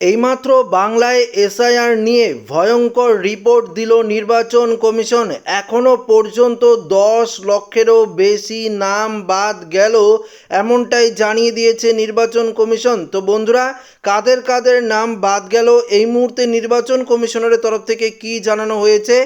এইমাত্র বাংলায় এসআইআর নিয়ে ভয়ঙ্কর রিপোর্ট দিল নির্বাচন কমিশন। এখনও পর্যন্ত দশ লক্ষেরও বেশি নাম বাদ গেল, এমনটাই জানিয়ে দিয়েছে নির্বাচন কমিশন। তো বন্ধুরা, কাদের কাদের নাম বাদ গেল এই মুহূর্তে নির্বাচন কমিশনারের তরফ থেকে কি জানানো হয়েছে?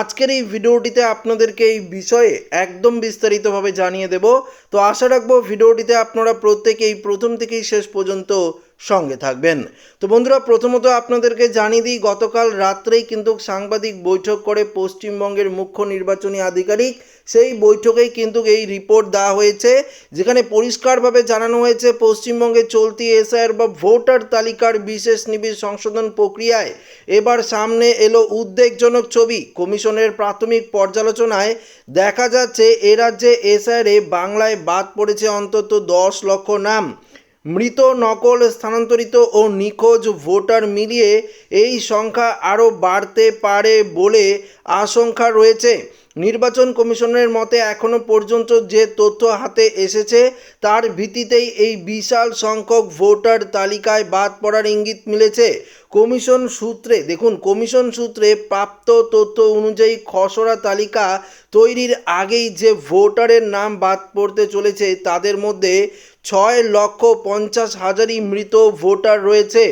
আজকের এই ভিডিওটিতে আপনাদেরকে এই বিষয়ে একদম বিস্তারিতভাবে জানিয়ে দেব। তো আশা রাখব ভিডিওটিতে আপনারা প্রত্যেকেই প্রথম থেকেই শেষ পর্যন্ত সঙ্গে থাকবেন। তো বন্ধুরা, প্রথমত আপনাদেরকে জানিয়ে দিই, গতকাল রাত্রেই কিন্তু সাংবাদিক বৈঠক করে পশ্চিমবঙ্গের মুখ্য নির্বাচনী আধিকারিক সেই বৈঠকেই কিন্তু এই রিপোর্ট দেওয়া হয়েছে, যেখানে পরিষ্কারভাবে জানানো হয়েছে, পশ্চিমবঙ্গে চলতি এসআইআর বা ভোটার তালিকার বিশেষ নিবিড় সংশোধন প্রক্রিয়ায় এবার সামনে এলো উদ্বেগজনক ছবি। কমিশনের প্রাথমিক পর্যালোচনায় দেখা যাচ্ছে, এ রাজ্যে এসআইআরে বাংলায় বাদ পড়েছে অন্তত দশ লক্ষ নাম। মৃত, নকল, স্থানান্তরিত ও নিখোঁজ ভোটার মিলিয়ে এই সংখ্যা আরও বাড়তে পারে বলে আশঙ্কা রয়েছে। নির্বাচন কমিশনের মতে এখনও পর্যন্ত যে তথ্য হাতে এসেছে তার ভিত্তিতেই এই বিশাল সংখ্যক ভোটার তালিকায় বাদ পড়ার ইঙ্গিত মিলেছে। কমিশন সূত্রে, দেখুন, কমিশন সূত্রে প্রাপ্ত তথ্য অনুযায়ী খসড়া তালিকা তৈরির আগেই যে ভোটারের নাম বাদ পড়তে চলেছে তাদের মধ্যে ছয় লক্ষ পঞ্চাশ হাজারই মৃত ভোটার রয়েছে।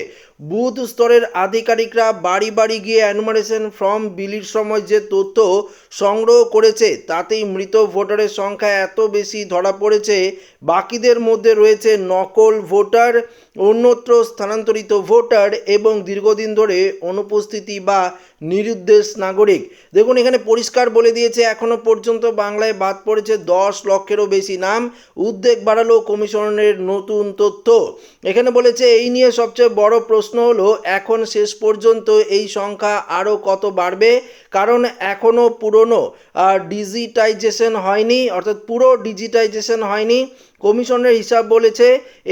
বুথ স্তরের আধিকারিকরা বাড়ি বাড়ি গিয়ে অ্যানুমারেশন ফর্ম বিলির সময় যে তথ্য সংগ্রহ করেছে, তাতেই মৃত ভোটারের সংখ্যা এত বেশি ধরা পড়েছে। বাকিদের মধ্যে রয়েছে নকল ভোটার, অন্যত্র স্থানান্তরিত ভোটার এবং দীর্ঘদিন ধরে অনুপস্থিতি বা নিরুদ্দেশ নাগরিক। দেখুন, এখানে পরিষ্কার বলে দিয়েছে এখনও পর্যন্ত বাংলায় বাদ পড়েছে দশ লক্ষেরও বেশি নাম। উদ্বেগ বাড়ালো কমিশনের নতুন তথ্য। এখানে বলেছে, এই নিয়ে সবচেয়ে বড় প্রশ্ন হলো, এখন শেষ পর্যন্ত এই সংখ্যা আরও কত বাড়বে? কারণ এখনও পুরনো ডিজিটাইজেশন হয়নি, অর্থাৎ পুরো ডিজিটাইজেশন হয়নি। কমিশনের হিসাব বলেছে,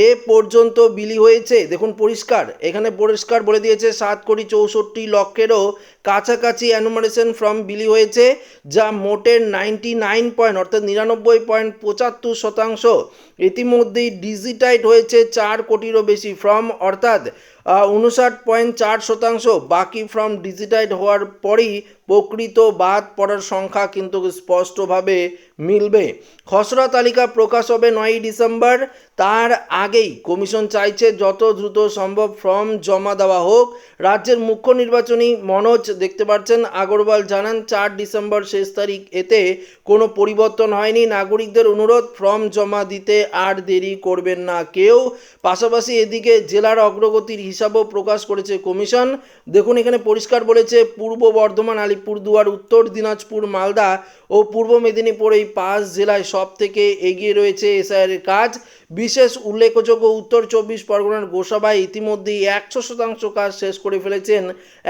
এ পর্যন্ত বিলি হয়েছে। দেখুন পরিষ্কার, এখানে পরিষ্কার বলে দিয়েছে, সাত কোটি চৌষট্টি লক্ষেরও কাছাকাছি অ্যানুমারেশন ফর্ম বিলি হয়েছে, যা মোটের নাইনটি নাইন পয়েন্ট অর্থাৎ নিরানব্বই পয়েন্ট পঁচাত্তর শতাংশ। ইতিমধ্যেই ডিজিটাইট হয়েছে চার কোটিরও বেশি ফর্ম অর্থাৎ উনষাট পয়েন্ট চার শতাংশ বাকি ফ্রম ডিজিটাইড হওয়ার পরই প্রকৃত বাদ পড়ার সংখ্যা কিন্তু স্পষ্টভাবে মিলবে। খসড়া তালিকা প্রকাশ হবে নয়ই ডিসেম্বর। তার আগেই কমিশন চাইছে যত দ্রুত সম্ভব ফর্ম জমা দেওয়া হোক। রাজ্যের মুখ্য নির্বাচনী মনোজ দেখতে পাচ্ছেন আগরওয়াল জানান, চার ডিসেম্বর শেষ তারিখ এতে কোনো পরিবর্তন হয়নি। নাগরিকদের অনুরোধ, ফর্ম জমা দিতে আর দেরি করবেন না কেউ। পাশাপাশি এদিকে জেলার অগ্রগতির হিসাবও প্রকাশ করেছে কমিশন। দেখুন, এখানে পরিষ্কার বলেছে, পূর্ব বর্ধমান, আলিপুরদুয়ার, উত্তর দিনাজপুর, মালদা ও পূর্ব মেদিনীপুর এই পাঁচ জেলায় সব থেকে এগিয়ে রয়েছে এসআইয়ের কাজ। বিশেষ উল্লেখযোগ্য উত্তর চব্বিশ পরগনার গোসাবায় ইতিমধ্যেই একশো শতাংশ কাজ শেষ করে ফেলেছেন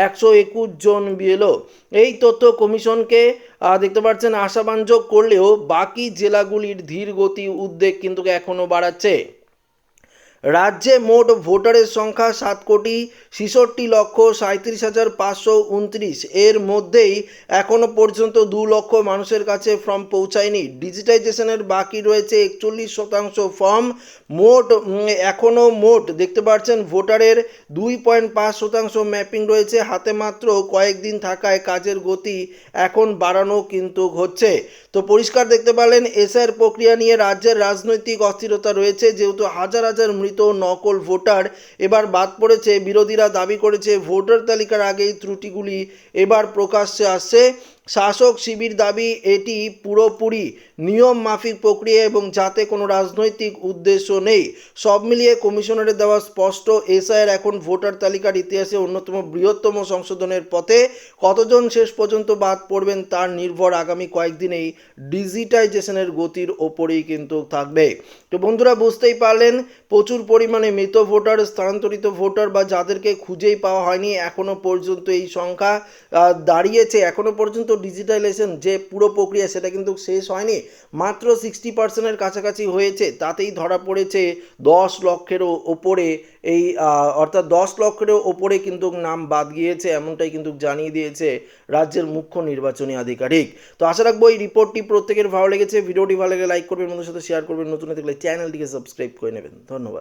একশো একুশ জন বিএলও। এই তথ্য কমিশনকে দেখতে পাচ্ছেন আশাবাঞ্জক করলেও বাকি জেলাগুলির ধীর গতি উদ্বেগ কিন্তু এখনও বাড়াচ্ছে। রাজ্যে মোট ভোটারের সংখ্যা সাত কোটি ছেষট্টি লক্ষ সাঁত্রিশ হাজার পাঁচশো উনত্রিশ। এর মধ্যেই এখনও পর্যন্ত দু লক্ষ মানুষের কাছে ফর্ম পৌঁছায়নি। ডিজিটাইজেশনের বাকি রয়েছে একচল্লিশ শতাংশ ফর্ম। মোট এখনও মোট দেখতে পাচ্ছেন ভোটারের দুই পয়েন্ট পাঁচ শতাংশ ম্যাপিং রয়েছে। হাতে মাত্র কয়েকদিন থাকায় কাজের গতি এখন বাড়ানো কিন্তু হচ্ছে তো পরিষ্কার দেখতে পারলেন এসআর প্রক্রিয়া নিয়ে রাজ্যের রাজনৈতিক অস্থিরতা রয়েছে। যেহেতু হাজার হাজার নকল ভোটার। এবার বাদ পড়েছে, বিরোধীরা দাবি করেছে, ভোটার তালিকার আগেই ত্রুটিগুলি এবার প্রকাশ্যে আসছে। শাসক শিবির দাবি, এটি পুরোপুরি নিয়ম মাফিক প্রক্রিয়া এবং যাতে কোনো রাজনৈতিক উদ্দেশ্য নেই। সব মিলিয়ে কমিশনারের দেওয়া স্পষ্ট এসআইয়ের এখন ভোটার তালিকার ইতিহাসে অন্যতম বৃহত্তম সংশোধনের পথে কতজন শেষ পর্যন্ত বাদ পড়বেন তার নির্ভর আগামী কয়েকদিনেই ডিজিটাইজেশনের গতির ওপরেই কিন্তু থাকবে। তো বন্ধুরা, বুঝতেই পারলেন, প্রচুর পরিমাণে মৃত ভোটার, স্থানান্তরিত ভোটার বা যাদেরকে খুঁজেই পাওয়া হয়নি এখনও পর্যন্ত এই সংখ্যা দাঁড়িয়েছে এখনও পর্যন্ত ডিজিটালাইজেশন যে পুরো প্রক্রিয়া সেটা কিন্তু শেষ হয়নি। মাত্র সিক্সটি পার্সেন্টের কাছাকাছি হয়েছে, তাতেই ধরা পড়েছে দশ লক্ষেরও ওপরে এই অর্থাৎ দশ লক্ষেরও ওপরে কিন্তু নাম বাদ গিয়েছে, এমনটাই কিন্তু জানিয়ে দিয়েছে রাজ্যের মুখ্য নির্বাচনী আধিকারিক। তো আশা রাখব এই রিপোর্টটি প্রত্যেকের ভালো লেগেছে। ভিডিওটি ভালো লেগে লাইক করবেন বন্ধুর সাথে শেয়ার করবেন। নতুন থাকলে চ্যানেলটিকে সাবস্ক্রাইব করে নেবেন। ধন্যবাদ।